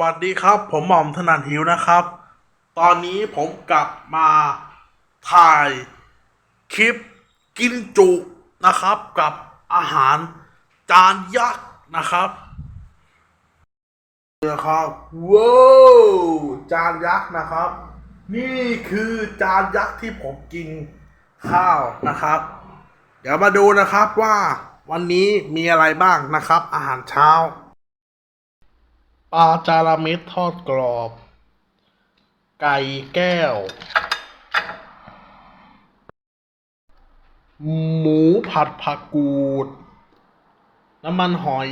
วัสดีครับ ผมหม่อมถนัดหิวนะครับ ตอนนี้ผมกลับมาถ่ายคลิปกินจุนะครับกับอาหารจานยักษ์นะครับนะครับว้าวจานยักษ์นะครับ นี่คือจานยักษ์ที่ผมกินข้าวนะครับ เดี๋ยวมาดูนะครับว่าวันนี้มีอะไรบ้างนะครับ อาหารเช้า ปลาจาระเม็ดทอดกรอบ ไก่แก้ว หมูผัดผักกูด น้ำมันหอย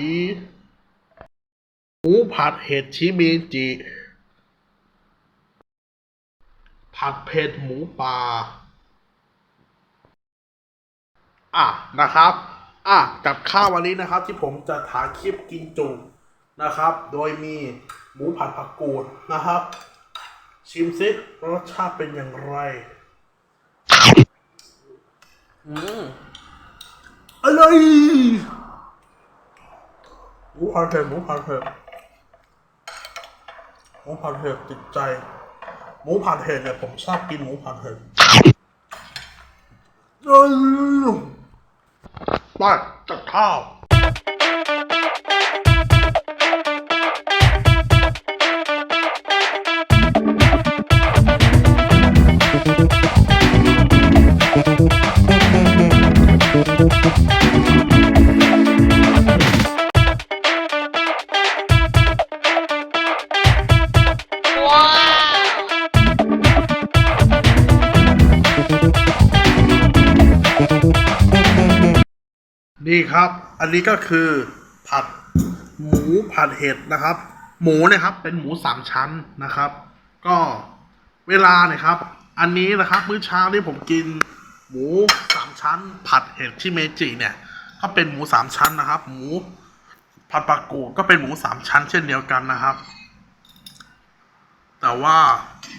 หมูผัดเห็ดชิเมจิ ผัดเผ็ดหมูป่า อะนะครับ อะกับข้าววันนี้นะครับที่ผมจะถ่ายคลิปกินจุ นะครับ โดยมีหมูผัดผักกูดนะครับ ชิมซิรสชาติเป็นอย่างไรอืมอร่อยหมูผัดเผ็ดหมูผัดเผ็ดหมูผัดเผ็ดติดใจ หมูผัดเผ็ดเนี่ยผมชอบกินหมูผัดเผ็ดอร่อยไปจัดข้าว นี่ครับ อันนี้ก็คือผัดหมูผัดเห็ดนะครับ หมูนี่ยครับเป็นหมูสามชั้นนะครับ ก็เวลาเนี่ยครับ อันนี้นะครับมื้อเช้าที่ผมกิน หมูสามชั้น ผัดเห็ดที่เมจิเนี่ยก็เป็นหมูสามชั้นนะครับ หมูผัดปลากูก็เป็นหมูสามชั้น เช่นเดียวกันนะครับ แต่ว่า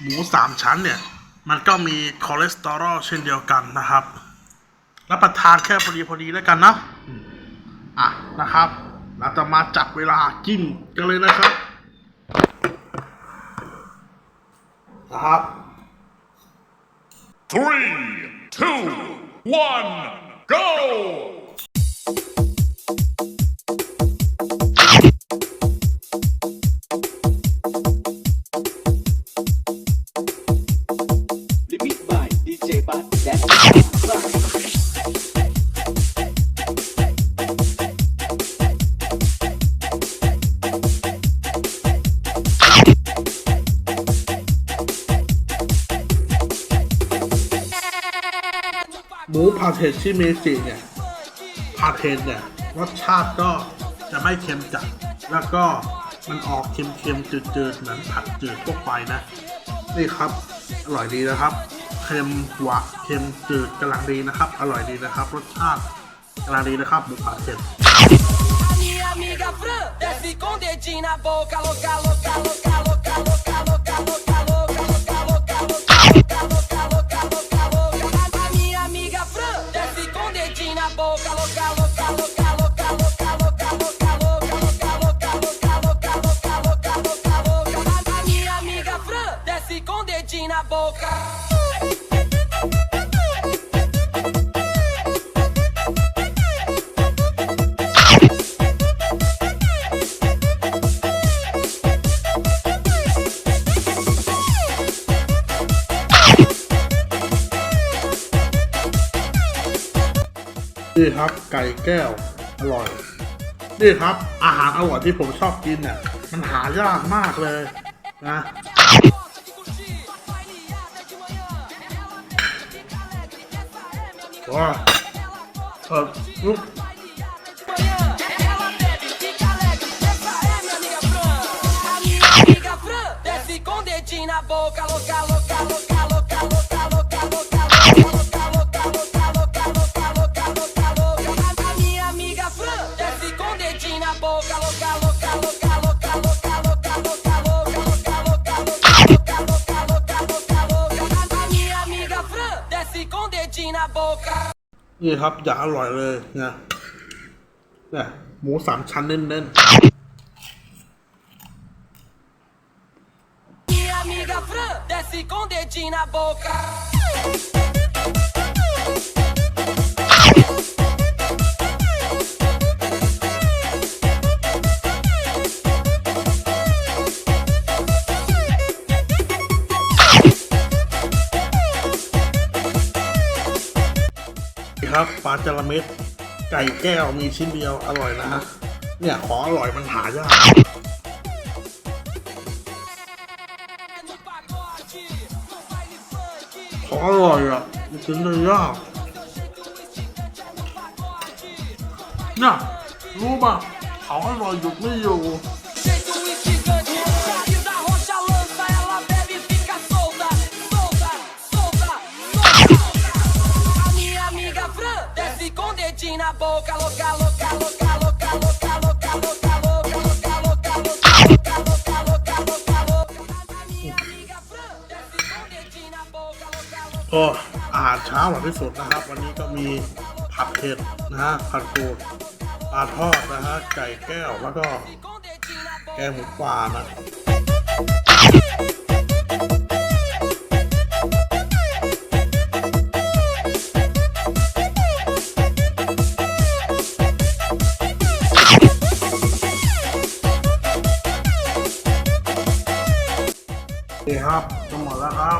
หมูสามชั้นเนี่ย มันก็มีคอเลสเตอรอลเช่นเดียวกันนะครับรับประทานแค่พอดีพอดีแล้วกันนะอะนะครับ เราจะมาจับเวลาจิ้มกันเลยนะครับนะครับ Three, two, one, go! Remix by DJ Bud มูผัดเผ็ดที่เมจิเนี่ยผัดเผ็ดเนี่ยรสชาติก็จะไม่เค็มจัด แล้วก็มันออกเค็มๆจืดๆเหมือนผัดจืดทั่วไปนะ นี่ครับ อร่อยดีนะครับ เค็มหวานเค็มจืดกำลังดีนะครับ อร่อยดีนะครับ รสชาติกำลังดีนะครับหมูผัดเผ็ด Minha amiga Fran desce com dedinho na boca, louca, louca, นี่ครับไก่แก้วอร่อยนี่ครับอาหารอร่อยที่ผมชอบกินเนี่ยมันหายากมากเลยนะ amiga Fran desce com dedinho na boca, louca, louca, louca, louca, louca, louca, louca, louca, louca, louca, louca, louca, louca, louca, louca. A minha amiga Fran desce com dedinho na boca, louca, louca, นี่ครับอย่าอร่อยเลยนะนี่หมูสามชั้นเน้นเน้น ครับปลาจระเม็ดไก่แก้วมีชิ้นเดียวอร่อยนะฮะเนี่ยของอร่อยมันหายากของอร่อยอะมันชิ้นเดียวยากเนี่ยรู้ป่ะของอร่อยหยุดไม่อยู่ boca, louca, louca, louca, louca, louca, louca, louca, louca, louca, louca, louca, louca, louca, louca, louca. A minha amiga Fran desce com o dedinho na boca, louca, louca. ก็อาหารเช้าหลังที่สุดนะครับ วันนี้ก็มีผัดเผ็ดนะฮะผัดกูดปลาทอดนะฮะไก่แก้วแล้วก็ Com o dedinho na แก boca. งหมูปลานะ นี่ครับจะหมดแล้วครับ